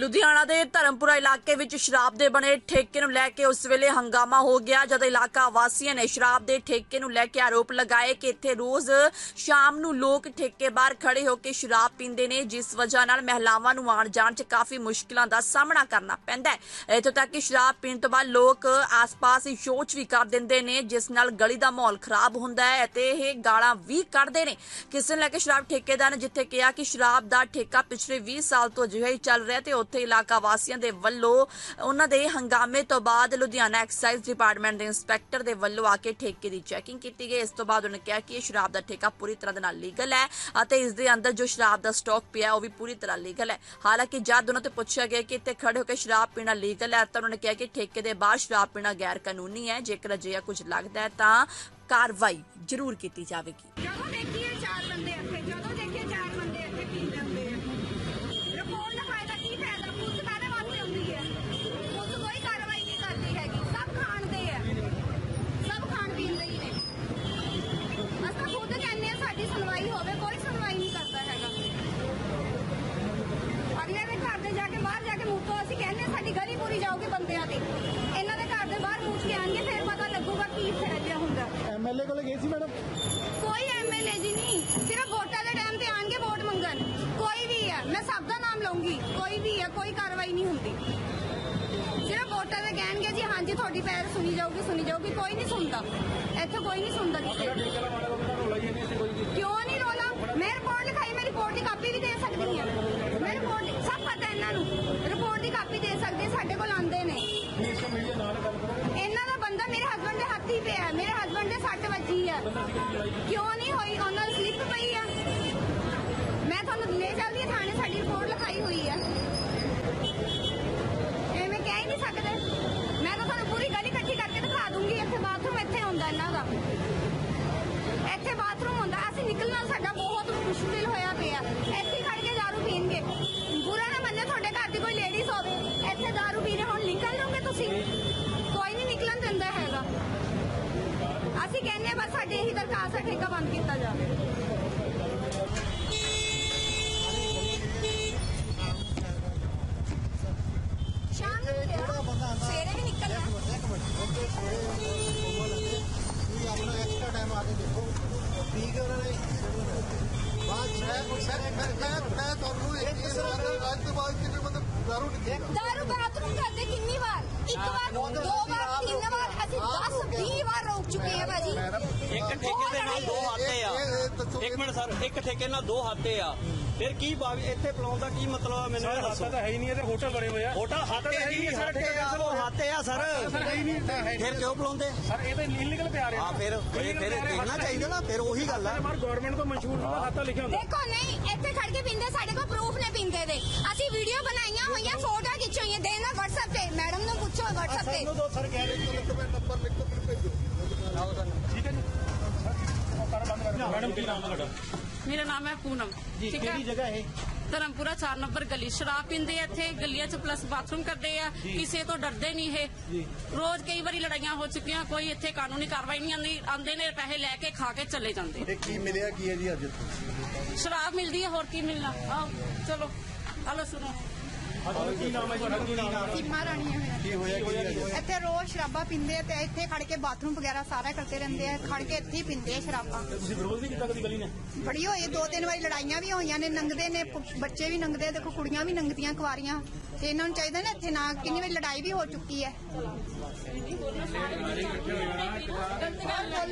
ਲੁਧਿਆਣਾ ਦੇ ਧਰਮਪੁਰਾ ਇਲਾਕੇ ਵਿੱਚ ਸ਼ਰਾਬ ਦੇ ਬਣੇ ਠੇਕੇ ਨੂੰ ਲੈ ਕੇ ਉਸ ਵੇਲੇ ਹੰਗਾਮਾ ਹੋ ਗਿਆ, ਜਦ ਇਲਾਕਾ ਵਾਸੀਆਂ ਨੇ ਸ਼ਰਾਬ ਦੇ ਠੇਕੇ ਨੂੰ ਲੈ ਕੇ ਆਰੋਪ ਲਗਾਏ ਕਿ ਇੱਥੇ ਰੋਜ਼ ਸ਼ਾਮ ਨੂੰ ਲੋਕ ਠੇਕੇ ਬਾਹਰ ਖੜੇ ਹੋ ਕੇ ਸ਼ਰਾਬ ਪੀਂਦੇ ਨੇ, ਜਿਸ ਵਜ੍ਹਾ ਨਾਲ ਮਹਿਲਾਵਾਂ ਨੂੰ ਆਉਣ ਜਾਣ 'ਚ ਕਾਫੀ ਮੁਸ਼ਕਲਾਂ ਦਾ ਸਾਹਮਣਾ ਕਰਨਾ ਪੈਂਦਾ ਹੈ। ਇੱਥੋਂ ਤੱਕ ਕਿ ਸ਼ਰਾਬ ਪੀਣ ਤੋਂ ਬਾਅਦ ਲੋਕ ਆਸ-ਪਾਸ ਹੀ ਸ਼ੋਚ ਵੀ ਕਰ ਦਿੰਦੇ ਨੇ, ਜਿਸ ਨਾਲ ਗਲੀ ਦਾ ਮਾਹੌਲ ਖਰਾਬ ਹੁੰਦਾ ਹੈ ਅਤੇ ਇਹ ਗਾਲਾਂ ਵੀ ਕੱਢਦੇ ਨੇ। ਕਿਸੇ ਨੂੰ ਲੈ ਕੇ ਸ਼ਰਾਬ ਠੇਕੇਦਾਰ ਨੇ ਜਿੱਥੇ ਕਿਹਾ ਕਿ ਸ਼ਰਾਬ ਦਾ ਠੇਕਾ ਪਿਛਲੇ 20 ਸਾਲ ਤੋਂ ਅਜਿਹਾ ਹੀ ਚੱਲ ਰਿਹਾ ਤੇ ਉੱਥੇ ਇਲਾਕਾ ਵਾਸੀਆਂ ਦੇ ਵੱਲੋਂ, ਉਹਨਾਂ ਦੇ ਹੰਗਾਮੇ ਤੋਂ ਬਾਅਦ ਲੁਧਿਆਣਾ ਐਕਸਾਈਜ਼ ਡਿਪਾਰਟਮੈਂਟ ਦੇ ਇੰਸਪੈਕਟਰ ਦੇ ਵੱਲੋਂ ਆ ਕੇ ਠੇਕੇ ਦੀ ਚੈਕਿੰਗ ਕੀਤੀ ਗਈ। ਇਸ ਤੋਂ ਬਾਅਦ ਉਹਨੇ ਕਿਹਾ ਕਿ ਇਹ ਸ਼ਰਾਬ ਦਾ ਠੇਕਾ ਪੂਰੀ ਤਰ੍ਹਾਂ ਦੇ ਨਾਲ ਲੀਗਲ ਹੈ ਅਤੇ ਇਸ ਦੇ ਅੰਦਰ ਜੋ ਸ਼ਰਾਬ ਦਾ ਸਟਾਕ ਪਿਆ ਉਹ ਵੀ ਪੂਰੀ ਤਰ੍ਹਾਂ ਲੀਗਲ ਹੈ। ਹਾਲਾਂਕਿ ਜਦ ਉਹਨਾਂ ਤੋਂ ਪੁੱਛਿਆ ਗਿਆ ਕਿ ਇੱਥੇ ਖੜੇ ਹੋ ਕੇ ਸ਼ਰਾਬ ਪੀਣਾ ਲੀਗਲ ਹੈ, ਤਾਂ ਉਹਨਾਂ ਨੇ ਕਿਹਾ ਕਿ ਠੇਕੇ ਦੇ ਬਾਹਰ ਸ਼ਰਾਬ ਪੀਣਾ ਗੈਰ ਕਾਨੂੰਨੀ ਹੈ। ਜੇਕਰ ਅਜਿਹਾ ਕੁਝ ਲੱਗਦਾ ਹੈ, ਤਾਂ ਕਾਰਵਾਈ ਜ਼ਰੂਰ ਕੀਤੀ ਜਾਵੇਗੀ। ਜਦੋਂ ਦੇਖੀਏ ਚਾਰ ਬੰਦੇ ਇੱਥੇ ਜਦੋਂ ਦੇਖੀਏ ਚਾਰ ਬੰਦੇ ਇੱਥੇ ਪੀ ਲੈਂਦੇ ਆ ਰਿਪੋਰਟ ਲਿਖਾਏ ਦਾ ਕੀ ਫਾਇਦਾ ਪੁਲਿਸ ਕਾਹਦੇ ਵਾਸਤੇ ਹੁੰਦੀ ਹੈ ਪੁਲਿਸ ਕੋਈ ਕਾਰਵਾਈ ਨਹੀਂ ਕਰਦੀ ਹੈਗੀ ਸਭ ਖਾਣਦੇ ਆ ਸਭ ਖਾਣ ਪੀਣ ਦੇ ਹੀ ਨੇ ਅਸੀਂ ਤਾਂ ਖੁਦ ਕਹਿੰਦੇ ਆ ਸਾਡੀ ਸੁਣਵਾਈ ਹੋਵੇ ਕੋਈ ਸੁਣਵਾਈ ਨਹੀਂ ਕਰਦਾ ਹੈਗਾ ਅਗਲੇ ਦੇ ਘਰ ਦੇ ਜਾ ਕੇ ਬਾਹਰ ਜਾ ਕੇ ਮੂੰਹ ਤੋਂ ਅਸੀਂ ਕਹਿੰਦੇ ਹਾਂ ਸਾਡੀ ਗਲੀ ਪੂਰੀ ਜਾਊਗੀ ਬੰਦਿਆਂ ਦੀ ਇਹਨਾਂ ਦੇ ਘਰ ਦੇ ਬਾਹਰ ਮੂੰਹ ਕੇ ਆਣਗੇ ਫਿਰ ਪਤਾ ਲੱਗੂਗਾ ਕੀ ਫੈਲਿਆ ਹੁੰਦਾ ਐਮਐਲਏ ਕੋਲ ਗਏ ਸੀ ਮੈਡਮ ਕੋਈ ਐਮਐਲਏ ਜੀ ਨਹੀਂ ਸਿਰਫ ਵੋਟਾਂ ਦੇ ਟਾਈਮ ਤੇ ਆਣਗੇ ਵੋਟ ਮੰਗਣ ਕੋਈ ਵੀ ਹੈ ਮੈਂ ਸਭ ਦਾ ਨਾਮ ਲਵਾਂਗੀ ਕੋਈ ਵੀ ਹੈ ਕੋਈ ਕਾਰਵਾਈ ਨਹੀਂ ਹੁੰਦੀ ਸਿਰਫ ਵੋਟਾਂ ਦੇ ਕਹਿਣਗੇ ਜੀ ਹਾਂਜੀ ਤੁਹਾਡੀ ਪੈਰ ਸੁਣੀ ਜਾਊਗੀ ਸੁਣੀ ਜਾਊਗੀ ਕੋਈ ਨਹੀਂ ਸੁਣਦਾ ਇੱਥੇ ਕੋਈ ਨਹੀਂ ਸੁਣਦਾ ਕਿਸੇ ਦੀ। ਕਿਉਂ ਨਹੀਂ ਰੋਲਾ ਮੈਂ ਰਿਪੋਰਟ ਲਿਖਾਈ ਮੈਂ ਰਿਪੋਰਟ ਦੀ ਕਾਪੀ ਵੀ ਦੇ ਸਕਦੀ ਹਾਂ ਮੈਂ ਰਿਪੋਰਟ ਦੀ- ਸਭ ਪਤਾ ਇਹਨਾਂ ਨੂੰ ਰਿਪੋਰਟ ਦੀ ਕਾਪੀ ਦੇ ਸਕਦੀ ਹਾਂ, ਸਾਡੇ ਕੋਲ ਆਉਂਦੇ ਨੇ ਇਹਨਾਂ ਦਾ ਬੰਦਾ ਮੇਰੇ ਹਸਬੰਡ ਦੇ ਹੱਥ ਹੀ ਪਿਆ ਹੈ। ਮੇਰੇ ਹਸਬੰਡ ਦੇ ਸੱਟ ਵੱਜੀ ਇਹੀ ਦਰਖਾਸਤ ਹੈ ਠੇਕਾ ਬੰਦ ਕੀਤਾ ਜਾਵੇ ਸ਼ਾਮ ਨੂੰ ਕਿਹਾ ਸਵੇਰੇ ਵੀ ਨਿਕਲਣਾ ਤੁਸੀਂ ਆਪਣਾ ਐਕਸਟਰਾ ਟਾਈਮ ਆ ਕੇ ਦੇਖੋ ਠੀਕ ਹੈ ਉਹਨਾਂ ਨੇ ਬਾਅਦ ਮੈਂ ਮੈਂ ਮੈਂ ਮੈਂ ਤੁਹਾਨੂੰ ਇੱਕ ਚੀਜ਼ ਦੱਸਦਾ ਅੱਜ ਤੋਂ ਬਾਅਦ ਕਿੰਨੇ ਬੰਦੇ ਦਾਰੂ ਨਹੀਂ ਪੀਂਦਾ ਦਾਰੂ ਬਾਥਰੂਮ ਕਰਦੇ ਕਿੰਨੀ ਵਾਰ ਇੱਕ ਵਾਰ ਦੋ ਵਾਰ ਤਿੰਨ ਵਾਰ ਅਸੀਂ 10 20 ਵਾਰ ਰੋਕ ਚੁੱਕੇ ਹਾਂ ਭਾਜੀ। ਇੱਕ ਠੇਕੇ ਦੇ ਨਾਲ ਦੋ ਹਾਤੇ ਆ। ਇੱਕ ਮਿੰਟ ਸਰ ਇੱਕ ਠੇਕੇ ਨਾਲ ਦੋ ਹਾਤੇ ਆ। ਫਿਰ ਕੀ ਬਾਗ ਇੱਥੇ ਬੁਲਾਉਣ ਦਾ ਕੀ ਮਤਲਬ ਆ ਮੈਨੂੰ ਇਹ ਦੱਸੋ। ਤਾਂ ਹੈ ਹੀ ਨਹੀਂ ਇਹਦੇ ਹੋਟਲ ਬਣੇ ਹੋਏ ਆ। ਹੋਟਲ ਹਾਤੇ ਹੈ ਹੀ ਨਹੀਂ, ਸਰ, ਹਾਤੇ ਆ ਉਹ ਹਾਤੇ ਆ ਸਰ। ਸਰ ਹੈ ਹੀ ਨਹੀਂ ਹੈ ਫਿਰ ਕਿਉਂ ਬੁਲਾਉਂਦੇ? ਸਰ ਇਹ ਤਾਂ ਇਲੀਗਲ ਪਿਆ ਰਿਹਾ ਆ ਫਿਰ ਫਿਰ ਦੇਖਣਾ ਚਾਹੀਦਾ ਨਾ ਫਿਰ ਉਹੀ ਗੱਲ ਆ। ਮਾਰ ਗਵਰਨਮੈਂਟ ਤੋਂ ਮਨਸ਼ੂਰ ਦਾ ਖਾਤਾ ਲਿਖਿਆ ਹੁੰਦਾ। ਦੇਖੋ ਨਹੀਂ ਇੱਥੇ ਖੜ ਕੇ ਪਿੰਦੇ ਸਾਡੇ ਕੋਲ ਪ੍ਰੂਫ ਨੇ ਪਿੰਦੇ ਦੇ। ਅਸੀਂ ਵੀਡੀਓ ਬਣਾਈਆਂ ਹੋਈਆਂ ਫੋਟੋ ਖਿੱਚੀਆਂ ਹੋਈਆਂ ਦੇਣਾ WhatsApp ਤੇ ਮੈਡਮ ਨੂੰ ਪੁੱਛੋ WhatsApp ਤੇ। ਦੋ ਸਰ ਕਹਿ ਰਹੇ ਨੰਬਰ ਨੰਬਰ ਲਿਖ ਠੀਕ ਹੈ ਜੀ ਸਾਰਾ ਬੰਦ ਕਰ ਦਿਓ ਮੈਡਮ ਕੀ ਨਾਮ ਹੈ ਤੁਹਾਡਾ ਮੇਰਾ ਨਾਮ ਹੈ ਪੂਨਮ। ਜੀ ਠੀਕ ਕਿਹੜੀ ਹੈ ਜਗ੍ਹਾ ਹੈ ਧਰਮਪੁਰਾ 4 ਨੰਬਰ ਗਲੀ। ਸ਼ਰਾਬ ਪੀਂਦੇ ਆ ਇੱਥੇ ਗਲੀਆਂ 'ਚ ਪਲੱਸ ਬਾਥਰੂਮ ਕਰਦੇ ਆ। ਕਿਸੇ ਤੋਂ ਡਰਦੇ ਨਹੀਂ ਇਹ। ਰੋਜ਼ ਕਈ ਵਾਰੀ ਲੜਾਈਆਂ ਹੋ ਚੁੱਕੀਆਂ ਕੋਈ ਇੱਥੇ ਕਾਨੂੰਨੀ ਕਾਰਵਾਈ ਨਹੀਂ ਆਉਂਦੀ ਆਉਂਦੇ ਨੇ ਪੈਸੇ ਲੈ ਕੇ ਖਾ ਕੇ ਚਲੇ ਜਾਂਦੇ। ਇਹ ਕੀ ਮਿਲਿਆ ਕੀ ਹੈ ਜੀ ਅੱਜ ਸ਼ਰਾਬ ਮਿਲਦੀ ਹੈ ਹੋਰ ਕੀ ਮਿਲਣਾ? ਆਓ ਚਲੋ। ਹਲੋ ਸੁਣੋ। ਸੀਮਾ ਰਾਣੀ ਹੈ ਕੀ ਹੋਇਆ ਇੱਥੇ ਰੋਜ਼ ਸ਼ਰਾਬਾਂ ਪੀਂਦੇ ਆ ਤੇ ਇੱਥੇ ਖੜ ਕੇ ਬਾਥਰੂਮ ਵਗੈਰਾ ਸਾਰਾ ਕਰਦੇ ਰਹਿੰਦੇ ਆ ਖੜ ਕੇ ਇੱਥੇ ਹੀ ਪੀਂਦੇ ਆ ਸ਼ਰਾਬਾਂ। ਤੁਸੀਂ ਵਿਰੋਧ ਨਹੀਂ ਕੀਤਾ ਕਦੀ ਗਲੀ ਨੇ ਬੜੀ ਹੋਈ ਦੋ ਤਿੰਨ ਵਾਰੀ ਲੜਾਈਆਂ ਵੀ ਹੋਈਆਂ ਨੇ ਨੰਗਦੇ ਨੇ ਬੱਚੇ ਵੀ ਨੰਗਦੇ ਦੇਖੋ ਕੁੜੀਆਂ ਵੀ ਨੰਗਦੀਆਂ ਕੁਆਰੀਆਂ। ਤੇ ਇਹਨਾਂ ਨੂੰ ਚਾਹੀਦਾ ਨਾ ਇੱਥੇ ਨਾ ਕਿੰਨੀ ਵਾਰੀ ਲੜਾਈ ਵੀ ਹੋ ਚੁੱਕੀ ਹੈ। ਬੋਲੋ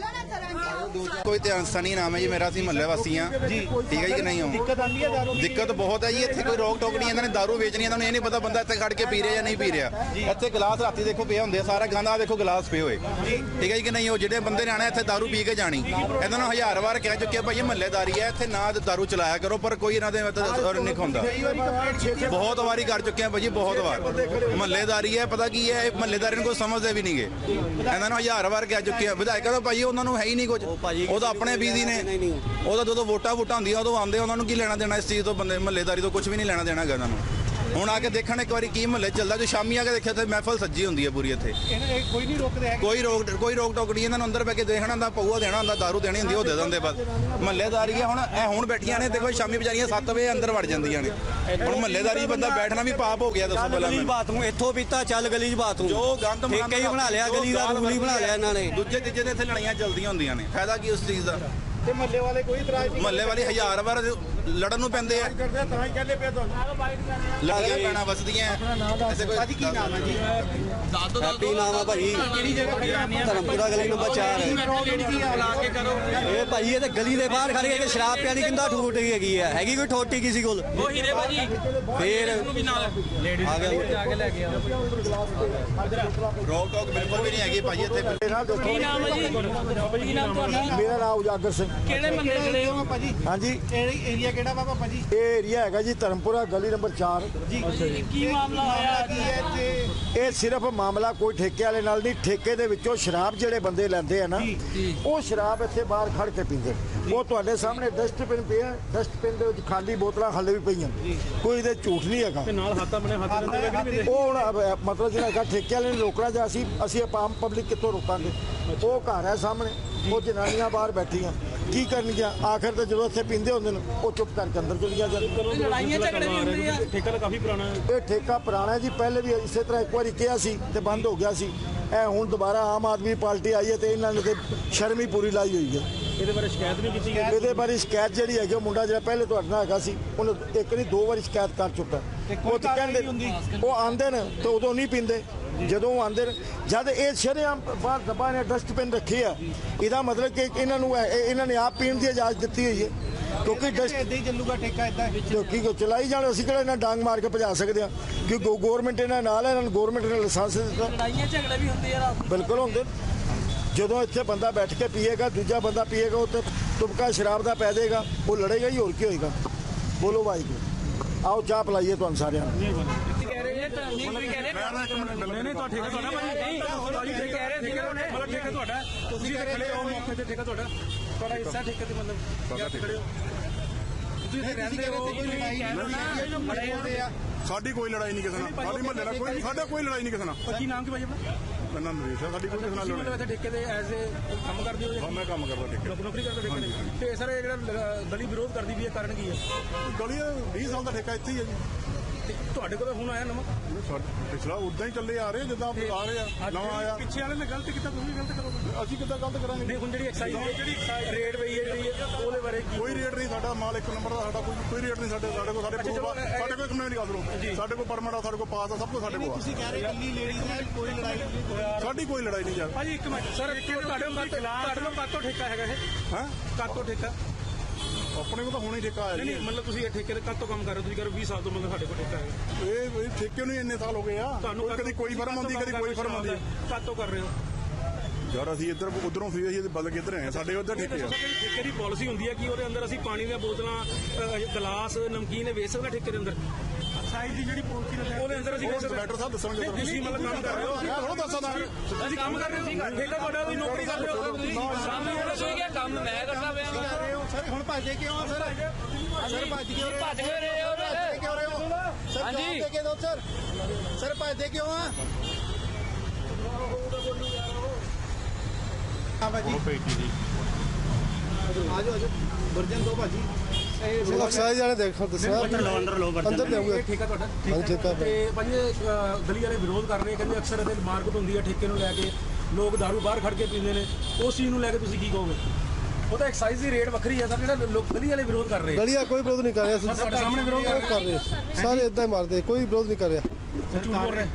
ਨਾ ਸਰਾਂ ਕੋਈ ਧਿਆਨ ਸਨੀ ਨਾਮ ਹੈ ਜੀ ਮੇਰਾ ਅਸੀਂ ਮਹੱਲੇ ਵਾਸੀ ਆ ਜੀ। ਠੀਕ ਹੈ ਜੀ ਕਿ ਨਹੀਂ ਹੋ ਦਿੱਕਤ ਆਂਦੀ ਹੈ ਦਾਰੂ ਦਿੱਕਤ ਬਹੁਤ ਹੈ ਜੀ ਇੱਥੇ ਕੋਈ ਰੋਕ ਟੋਕ ਨਹੀਂ ਇਹਨਾਂ ਨੇ ਦਾਰੂ ਵੇਚਣੀ ਇਹਨਾਂ ਨੂੰ ਇਹ ਨਹੀਂ ਪਤਾ ਬੰਦਾ ਇੱਥੇ ਖੜ ਕੇ ਪੀ ਰਿਹਾ ਜਾਂ ਨਹੀਂ ਪੀ ਰਿਹਾ। ਇੱਥੇ ਗਲਾਸ ਰਾਤੀ ਦੇਖੋ ਪਿਆ ਹੁੰਦੇ ਆ ਸਾਰਾ ਗੰਦਾ ਦੇਖੋ ਗਲਾਸ ਪਏ ਹੋਏ। ਠੀਕ ਹੈ ਜੀ ਕਿ ਨਹੀਂ ਉਹ ਜਿਹੜੇ ਬੰਦੇ ਨੇ ਆਣਾ ਇੱਥੇ ਦਾਰੂ ਪੀ ਕੇ ਜਾਣੀ। ਇਹਨਾਂ ਨੂੰ ਹਜ਼ਾਰ ਵਾਰ ਕਹਿ ਚੁੱਕੇ ਭਾਈ ਮਹੱਲੇਦਾਰੀ ਹੈ ਇੱਥੇ ਨਾ ਦਾਰੂ ਚਲਾਇਆ ਕਰੋ ਪਰ ਕੋਈ ਇਹਨਾਂ ਦੇ ਮਤਲਬ ਨਹੀਂ ਛੇ ਬਹੁਤ ਵਾਰੀ ਕਰ ਚੁੱਕੇ ਆ ਭਾਜੀ ਬਹੁਤ ਵਾਰ। ਮਹੱਲੇਦਾਰੀ ਹੈ ਪਤਾ ਕੀ ਹੈ ਮਹੱਲੇਦਾਰੀ ਨੂੰ ਕੋਈ ਸਮਝਦੇ ਵੀ ਨਹੀਂਗੇ। ਇਹਨਾਂ ਨੂੰ ਹਜ਼ਾਰ ਵਾਰ ਕਹਿ ਚੁੱਕੇ ਆ ਵਿਧਾਇਕਾਂ ਦਾ ਭਾਜੀ ਉਹਨਾਂ ਨੂੰ ਹੈ ਹੀ ਨਹੀਂ ਕੁਝ। ਉਹ ਤਾਂ ਆਪਣੇ ਬੀਜ਼ੀ ਨੇ। ਉਹਦਾ ਜਦੋਂ ਵੋਟਾਂ ਵੋਟਾਂ ਹੁੰਦੀਆਂ ਉਦੋਂ ਆਉਂਦੇ ਉਹਨਾਂ ਨੂੰ ਕੀ ਲੈਣਾ ਦੇਣਾ ਇਸ ਚੀਜ਼ ਤੋਂ ਬੰਦੇ ਮਹੱਲੇਦਾਰੀ ਤੋਂ ਕੁਝ ਵੀ ਨਹੀਂ ਲੈਣਾ ਦੇਣਾ ਹੈਗਾ ਇਹਨਾਂ ਨੂੰ। ਹੁਣ ਆ ਕੇ ਦੇਖਣ ਇੱਕ ਵਾਰੀ ਕੀ ਮਹੱਲੇ ਚੱਲਦਾ ਜੋ ਸ਼ਾਮੀ ਆ ਕੇ ਦੇਖਿਆ ਤੇ ਮਹਿਫਲ ਸੱਜੀ ਹੁੰਦੀ ਹੈ ਪੂਰੀ ਇੱਥੇ। ਇਹ ਕੋਈ ਨਹੀਂ ਰੋਕਦੇ ਹੈਗੇ। ਕੋਈ ਰੋਕ ਕੋਈ ਰੋਕ ਟੋਕ ਨਹੀਂ ਇਹਨਾਂ ਨੂੰ ਅੰਦਰ ਬੈ ਕੇ ਦੇਖਣਾ ਹੁੰਦਾ ਪਊਆ ਦੇਣਾ ਹੁੰਦਾ ਦਾਰੂ ਦੇਣੀ ਹੁੰਦੀ ਉਹ ਦੇ ਦਿੰਦੇ ਬਸ। ਮਹੱਲੇਦਾਰੀ ਆ ਹੁਣ ਇਹ ਹੁਣ ਬੈਠੀਆਂ ਨੇ ਦੇਖੋ ਸ਼ਾਮੀ ਵਿਚਾਰੀਆਂ 7 ਵਜੇ ਅੰਦਰ ਵੜ ਜਾਂਦੀਆਂ ਨੇ। ਹੁਣ ਮਹੱਲੇਦਾਰੀ ਬੰਦਾ ਬੈਠਣਾ ਵੀ ਪਾਪ ਹੋ ਗਿਆ ਦੱਸੋ ਪਹਿਲਾਂ ਗਲੀ। ਬਾਥਰੂਮ ਇੱਥੋਂ ਪੀਤਾ ਚੱਲ ਗਲੀ 'ਚ ਬਾਥਰੂਮ। ਜੋ ਗੰਦ ਠੇਕਾ ਹੀ ਬਣਾ ਲਿਆ ਗਲੀ ਦਾ ਰੂਲ ਹੀ ਬਣਾ ਲਿਆ ਇਹਨਾਂ ਨੇ। ਦੂਜੇ ਤੀਜੇ ਦੇ ਇੱਥੇ ਲੜਾਈਆਂ ਚੱਲਦੀਆਂ ਹੁੰਦੀਆਂ ਨੇ ਫਾਇਦਾ ਕੀ ਉਸ ਚੀਜ਼ ਦਾ? ਤੇ ਮਹੱਲੇ ਵਾਲੇ ਕੋਈ ਇਤਰਾਜ਼ ਨਹੀਂ ਮਹੱਲੇ ਵਾਲੀ ਹਜ਼ਾਰ ਵਾਰ ਲੜਨ ਨੂੰ ਪੈਂਦੇ ਆ। ਕਰਦੇ ਤਾਂ ਹੀ ਕਹਿੰਦੇ ਪਿਆ ਤੁਹਾਨੂੰ। ਲੜੀਆਂ ਪੈਣਾ। ਵਸਦੀਆਂ ਐਸੇ ਕੋਈ ਭਾਜੀ ਕੀ ਨਾਮ ਹੈ ਜੀ? ਹੈਪੀ ਨਾਮ ਆ ਭਾਈ। ਕਿਹੜੀ ਜਗ੍ਹਾ ਧਰਮਪੁਰਾ ਗਲੀ ਨੰਬਰ 4 ਇਹ ਭਾਈ ਇਹ ਤੇ ਗਲੀ ਦੇ ਬਾਹਰ ਖੜ ਕੇ ਸ਼ਰਾਬ ਪਿਆਣੀ ਕਿੰਦਾ ਠੂਟ ਗਈ ਹੈਗੀ ਆ। ਹੈਗੀ ਕੋਈ ਠੋਟੀ ਕਿਸੇ ਕੋਲ? ਉਹ ਹੀਰੇ ਭਾਜੀ। ਫੇਰ ਆ ਗਿਆ। ਰੋਕ ਟੋਕ ਬਿਲਕੁਲ ਵੀ ਨਹੀਂ ਹੈਗੀ ਭਾਜੀ ਇੱਥੇ ਕੀ ਨਾਮ ਹੈ ਜੀ ਕੀ ਨਾਮ ਤੁਹਾਡਾ ਮੇਰਾ ਨਾਮ ਉਜਾਗਰ ਸਿੰਘ। ਕਿਹੜੇ ਮੰਦੇ ਜਿਹੜੇ ਹੋ? ਭਾਜੀ ਹਾਂਜੀ। ਇਹ ਏਰੀਆ ਕਿਹੜਾ ਵਾ ਭਾਜੀ? ਇਹ ਏਰੀਆ ਹੈਗਾ ਜੀ ਧਰਮਪੁਰਾ ਗਲੀ ਨੰਬਰ 4 ਜੀ ਕੀ ਮਾਮਲਾ ਹੋਇਆ ਕੀ ਹੈ ਤੇ ਇਹ ਸਿਰਫ ਮਾਮਲਾ ਕੋਈ ਠੇਕੇ ਵਾਲੇ ਨਾਲ ਨਹੀਂ ਠੇਕੇ ਦੇ ਵਿੱਚੋਂ ਸ਼ਰਾਬ ਜਿਹੜੇ ਬੰਦੇ ਲੈਂਦੇ ਆ ਨਾ ਉਹ ਸ਼ਰਾਬ ਇੱਥੇ ਬਾਹਰ ਖੜ ਕੇ ਪੀਂਦੇ। ਉਹ ਤੁਹਾਡੇ ਸਾਹਮਣੇ ਡਸਟਬਿਨ ਪਿਆ ਡਸਟਬਿਨ ਦੇ ਵਿੱਚ ਖਾਲੀ ਬੋਤਲਾਂ ਹਾਲੇ ਵੀ ਪਈਆਂ। ਕੋਈ ਇਹਦੇ ਝੂਠ ਨਹੀਂ ਹੈਗਾ। ਨਾਲ ਹੱਥਾਂ ਬਣੇ ਹੱਥ ਨਹੀਂ ਉਹ ਹੁਣ ਮਤਲਬ ਜਿਹੜਾ ਹੈਗਾ ਠੇਕੇ ਵਾਲੇ ਨੇ ਰੋਕਣਾ ਜਾਂ ਅਸੀਂ ਅਸੀਂ ਆਮ ਪਬਲਿਕ ਕਿੱਥੋਂ ਰੋਕਾਂਗੇ? ਉਹ ਘਰ ਹੈ ਸਾਹਮਣੇ। ਉਹ ਜਨਾਨੀਆਂ ਬਾਹਰ ਬੈਠੀਆਂ। ਕੀ ਕਰਨਗੀਆਂ? ਆਖਰ ਤੇ ਜਦੋਂ ਇੱਥੇ ਪੀਂਦੇ ਹੁੰਦੇ ਨੇ ਉਹ ਚੁੱਪ ਕਰਕੇ ਅੰਦਰ ਚਲੀਆਂ ਜਾਂਦੀਆਂ। ਲੜਾਈਆਂ ਝਗੜੇ ਵੀ ਹੁੰਦੇ ਆ। ਠੇਕਾ ਤਾਂ ਕਾਫੀ ਪੁਰਾਣਾ ਹੈ। ਇਹ ਠੇਕਾ ਪੁਰਾਣਾ ਹੈ ਜੀ। ਪਹਿਲੇ ਵੀ ਇਸੇ ਤਰ੍ਹਾਂ ਇੱਕ ਵਾਰੀ ਕਿਹਾ ਸੀ ਤੇ ਬੰਦ ਹੋ ਗਿਆ ਸੀ। ਇਹ ਹੁਣ ਦੁਬਾਰਾ ਆਮ ਆਦਮੀ ਪਾਰਟੀ ਆਈ ਹੈ ਤੇ ਇਹਨਾਂ ਨੇ ਤੇ ਸ਼ਰਮ ਹੀ ਪੂਰੀ ਲਾਈ ਹੋਈ ਹੈ। ਇਹਦੇ ਬਾਰੇ ਸ਼ਿਕਾਇਤ ਨਹੀਂ ਕੀਤੀ ਗਈ? ਇਹਦੇ ਬਾਰੇ ਸ਼ਿਕਾਇਤ ਜਿਹੜੀ ਹੈਗੀ ਉਹ ਮੁੰਡਾ ਜਿਹੜਾ ਪਹਿਲੇ ਤੁਹਾਡੇ ਨਾਲ ਹੈਗਾ ਸੀ ਉਹਨੇ ਇੱਕ ਨਹੀਂ ਦੋ ਵਾਰੀ ਸ਼ਿਕਾਇਤ ਕਰ ਚੁੱਕਾ। ਉਹ ਤੇ ਕਹਿੰਦੇ ਉਹ ਆਂਦੇ ਨੇ ਤੇ ਉਦੋਂ ਨਹੀਂ ਪੀਂਦੇ। ਜਦੋਂ ਉਹ ਆਂਦੇ ਜਦ ਇਹ ਸ਼ਰੇਆਮ ਬਾਹਰ ਦਬਾ ਨੇ ਡਸਟਬਿਨ ਰੱਖੇ ਆ ਇਹਦਾ ਮਤਲਬ ਕਿ ਇਹਨਾਂ ਨੂੰ ਇਹ- ਇਹਨਾਂ ਨੇ ਆਪ ਪੀਣ ਦੀ ਇਜਾਜ਼ਤ ਦਿੱਤੀ ਹੋਈ ਹੈ। ਕਿਉਂਕਿ ਡਸਟ ਇਦਾਂ ਹੀ ਚੱਲੂਗਾ ਠੇਕਾ ਇਦਾਂ ਲੋਕੀ ਕੋ ਚਲਾਈ ਜਾਣ ਅਸੀਂ ਕਿਹੜਾ ਇਹਨਾਂ ਡਾਂਗ ਮਾਰ ਕੇ ਭਜਾ ਸਕਦੇ ਆ ਕਿ ਗਵਰਨਮੈਂਟ ਇਹਨਾਂ ਨਾਲ ਹੈ, ਇਹਨਾਂ ਨੂੰ ਗਵਰਨਮੈਂਟ ਨੇ ਲਾਇਸੈਂਸ ਦਿੱਤਾ। ਲੜਾਈਆਂ ਝਗੜੇ ਵੀ ਹੁੰਦੇ ਆ ਬਿਲਕੁਲ ਹੁੰਦੇ। ਜਦੋਂ ਇੱਥੇ ਬੰਦਾ ਬੈਠ ਕੇ ਪੀਏਗਾ ਦੂਜਾ ਬੰਦਾ ਪੀਏਗਾ ਉਹ ਤੇ ਤੁਪਕਾ ਸ਼ਰਾਬ ਦਾ ਪੈ ਜਾਏਗਾ ਉਹ ਲੜੇਗਾ ਹੀ ਹੋਰ ਕੀ ਹੋਏਗਾ? ਬੋਲੋ ਵਾਹਿਗੁਰੂ। ਆਓ ਚਾਹ ਪਲਾਈਏ ਤੁਹਾਨੂੰ ਸਾਰਿਆਂ ਨੂੰ। ਨਹੀਂ ਨਹੀਂ ਤੁਹਾਡਾ ਠੇਕਾ ਤੁਹਾਡਾ ਭਾਜੀ ਤੁਹਾਡੀ ਠੇਕਾ ਕਹਿ ਰਹੇ ਸੀ ਮਤਲਬ ਠੇਕਾ ਤੁਹਾਡਾ ਤੁਸੀਂ ਇੱਥੇ ਖੜੇ ਹੋ ਮੌਕੇ ਤੇ ਠੇਕਾ ਤੁਹਾਡਾ। ਤੁਹਾਡਾ ਹਿੱਸਾ ਠੇਕੇ ਤੇ ਮਤਲਬ ਖੜੇ ਹੋ। ਤੁਸੀਂ ਇੱਥੇ ਰਹਿੰਦੇ ਹੋ ਤੁਸੀਂ ਖੜੇ ਹੁੰਦੇ ਆ। ਸਾਡੀ ਕੋਈ ਲੜਾਈ ਨਹੀਂ ਕਿਸੇ ਨਾਲ। ਸਾਡੀ ਮਹੱਲੇ ਨਾਲ ਕੋਈ ਸਾਡਾ ਕੋਈ ਲੜਾਈ ਨਹੀਂ ਕਿਸੇ ਨਾਲ। ਕੀ ਨਾਮ ਕੀ ਭਾਜੀ ਆਪਣਾ? ਮੈਨੂੰ ਨਰੇਸ਼ ਹੈ ਸਾਡੀ ਕੋਈ ਕਿਸੇ ਨਾਲ ਤੁਸੀਂ ਮਤਲਬ ਲੜਾਈ ਇੱਥੇ ਠੇਕੇ ਦੇ ਐਜ਼ ਏ ਕੰਮ ਕਰਦੇ ਹੋ ਹਾਂ ਜਾਂ ਮੈਂ ਕੰਮ ਕਰਦਾ ਠੇਕੇ ਨੌਕ- ਨੌਕਰੀ ਕਰਦੇ ਠੇਕੇ ਦੇ ਤੇ ਸਰ ਇਹ ਜਿਹੜਾ ਲ- ਗਲੀ ਵਿਰੋਧ ਕਰਦੀ ਵੀ ਹੈ ਕਾਰਨ ਕੀ ਹੈ? ਗਲੀ 20 ਸਾਲ ਦਾ ਠੇਕਾ ਇੱਥੇ ਹੀ ਹੈ ਜੀ। ਤੇ ਤੁਹਾਡੇ ਕੋਲ ਹੁਣ ਆਇਆ ਨਵਾਂ? ਪਿਛਲਾ ਉਦਾਂ ਹੀ ਚੱਲੇ ਆ ਰਹੇ ਜਿੱਦਾਂ ਆ ਰਹੇ ਆ ਨਵਾਂ ਆਇਆ। ਪਿੱਛੇ ਵਾਲੇ ਨੇ ਗਲਤ ਕੀਤਾ ਤੁਸੀਂ ਗਲਤ ਕਰੋਗੇ ਅਸੀਂ ਕਿੱਦਾਂ ਗਲਤ ਕਰਾਂਗੇ? ਨਹੀਂ ਹੁਣ ਜਿਹੜੀ ਐਕਸਾਈਜ਼ ਜਿਹੜੀ ਰੇਟ ਪਈ ਹੈ ਜਿਹੜੀ ਉਹਦੇ ਬਾਰੇ ਕੀ ਕੋਈ ਰੇਟ ਨਹੀਂ ਸਾਡਾ ਮਾਲ ਇੱਕ ਨੰਬਰ ਦਾ ਸਾਡਾ ਕੋਈ ਕੋਈ ਰੇਟ ਨਹੀਂ ਸਾਡੇ ਸਾਡੇ ਕੋਲ ਸਾਡੇ ਇਹ- ਸਾਡੇ ਕੋਲ ਕੰਪਲੇਂਟ ਕਰ ਲਓ ਸਾਡੇ ਕੋਲ ਪਰਮਿਟ ਆ ਸਾਡੇ ਕੋਲ ਪਾਸ ਆ ਸਭ ਕੁਝ ਸਾਡੇ ਕੋਲ ਆ। ਤੁਸੀਂ ਕਹਿ ਰਹੇ ਕੱਲੀ ਲੇਡੀਜ਼ ਹੈ ਕੋਈ ਲੜਾਈ ਨਹੀਂ ਸਾਡੀ ਕੋਈ ਲੜਾਈ ਨਹੀਂ ਯਾਰ ਭਾਜੀ ਇੱਕ ਮਿੰਟ। ਸਰ ਤੁਹਾਡੇ ਕੋਲ ਤੁਹਾਡੇ ਕੋਲ ਕਾਤੋਂ ਠੇਕਾ ਹੈਗਾ ਇਹ? ਹਾਂ? ਕਾਤੋਂ ਠੇਕਾ। ਆਪਣੇ ਕੋਲ ਤਾਂ ਹੁਣੇ ਹੀ ਠੇਕਾ ਆਇਆ ਨਹੀਂ ਜੀ। ਨਹੀਂ ਮਤਲਬ ਤੁਸੀਂ ਇਹ ਠੇਕੇ ਦੇ ਕਾਤੋਂ ਕੰਮ ਕਰ ਰਹੇ ਹੋ? ਤੁਸੀਂ ਕਰ 20 ਸਾਲ ਤੋਂ ਮਤਲਬ ਸਾਡੇ ਕੋਲ ਠੇਕਾ ਹੈ। ਇਹ ਇਹ ਠੇਕੇ ਨੂੰ ਹੀ ਇੰਨੇ ਸਾਲ ਹੋ ਗਏ ਆ। ਤੁਹਾਨੂੰ ਕਦੀ ਕੋਈ ਫਰਮ ਆਉਂਦੀ ਕਦੀ ਕੋਈ ਫਰਮ ਆਉਂਦੀ। ਕਾਤੋਂ ਕਰ ਰਹੇ ਹੋ? ਯਾਰ ਅਸੀਂ ਇੱਧਰ ਉਧਰੋਂ ਸੀ ਅਸੀਂ ਬਦਲ ਕੇ ਇੱਧਰ ਆਏ ਹਾਂ। ਸਾਡੇ ਉੱਧਰ ਠੇਕੇ ਆ। ਠੇਕੇ ਦੀ ਪਾਲਿਸੀ ਹੁੰਦੀ ਹੈ ਕਿ ਉਹਦੇ ਅੰਦਰ ਅਸੀਂ ਪਾਣੀ ਦੀਆਂ ਬੋਤਲਾਂ ਗਲਾਸ ਨਮਕੀਨ ਵੇਚ ਸਕਦੇ ਠੇਕੇ ਦੇ ਅੰਦਰ? ਸਾਈਜ਼ ਦੀ ਜਿਹੜੀ ਪਾਲਿਸੀ ਉਹਦੇ ਅੰਦਰ ਅਸੀਂ ਵੇਚ ਉਹ ਸਕਦੇ ਡਾਇਰੈਕਟਰ ਸਾਹਿਬ ਦੱਸਣਗੇ ਤੁਸੀਂ। ਮਤਲਬ ਕੰਮ ਕਰ ਰਹੇ ਹੋ? ਮੈਂ ਥੋੜਾ ਦੱਸਦਾ ਅਸੀਂ ਕੰਮ ਕਰ ਰਹੇ ਸੀ ਠੇਕਾ ਤੁਹਾਡਾ ਤੁਸੀਂ ਨੌਕਰੀ ਕਰਦੇ ਹੋ। ਤੁਸੀਂ ਸਾਹਮਣੇ ਦੱਸੋ ਕਿ ਕੰਮ ਮੈਂ ਕਰਦਾ ਪਿਆ। ਹੁਣ ਭੱਜੇ ਕਿਉਂ ਆ ਸਰ? ਸਰ ਭੱਜ ਕਿਉਂ ਰਹੇ ਭੱਜ ਰਹੇ ਹੋ ਭੱਜ ਕਿਉਂ ਰਹੇ ਹੋ? ਸਰ ਹਾਂਜੀ। ਦੇ ਕੇ ਦੋ ਸਰ। ਸਰ ਭੱਜਦੇ ਕਿਉਂ ਆ? ਹਾਂ ਭਾਜੀ। ਆਜੋ ਆਜੋ ਵਰਜਨ ਦੋ ਭਾਜੀ। ਅਕਸਾਈ ਜਾਣੇ ਦੇਖੋ ਦੱਸਿਆ ਅੰਦਰ ਦੇਉਂਗੇ ਠੇਕਾ ਤੁਹਾਡਾ। ਹਾਂਜੀ, ਠੇਕਾ ਤੇ ਭਾਜੀ ਇਹ, ਗਲੀ ਵਾਲੇ ਵਿਰੋਧ ਕਰ ਰਹੇ ਕਹਿੰਦੇ ਅਕਸਰ ਇਹਦੇ ਮਾਰਕੀਟ ਹੁੰਦੀ ਹੈ ਠੇਕੇ ਨੂੰ ਲੈ ਕੇ। ਲੋਕ ਦਾਰੂ ਬਾਹਰ ਖੜ ਕੇ ਪੀਂਦੇ ਨੇ। ਉਸ ਚੀਜ਼ ਨੂੰ ਲੈ ਕੇ ਤੁਸੀਂ ਕੀ ਕਹੋਗੇ? ਉਹ ਤਾਂ ਐਕਸਾਈਜ਼ ਦੀ ਰੇਟ ਵੱਖਰੀ ਹੈ ਸਰ ਜਿਹੜਾ ਲੋਕ ਗਲੀ ਵਾਲੇ ਵਿਰੋਧ ਕਰ ਰਹੇ ਆ। ਗਲੀਆ ਕੋਈ ਵਿਰੋਧ ਨਹੀਂ ਕਰ ਰਿਹਾ ਤੁਹਾਡੇ ਸਾਹਮਣੇ ਵਿਰੋਧ ਕਰ ਰਹੇ ਕਰ ਰਹੇ ਸਾਰੇ ਇਦਾਂ ਹੀ ਮਾਰਦੇ ਕੋਈ ਵਿਰੋਧ ਨਹੀਂ ਕਰ ਰਿਹਾ। ਝੂਠ ਬੋਲ ਰਹੇ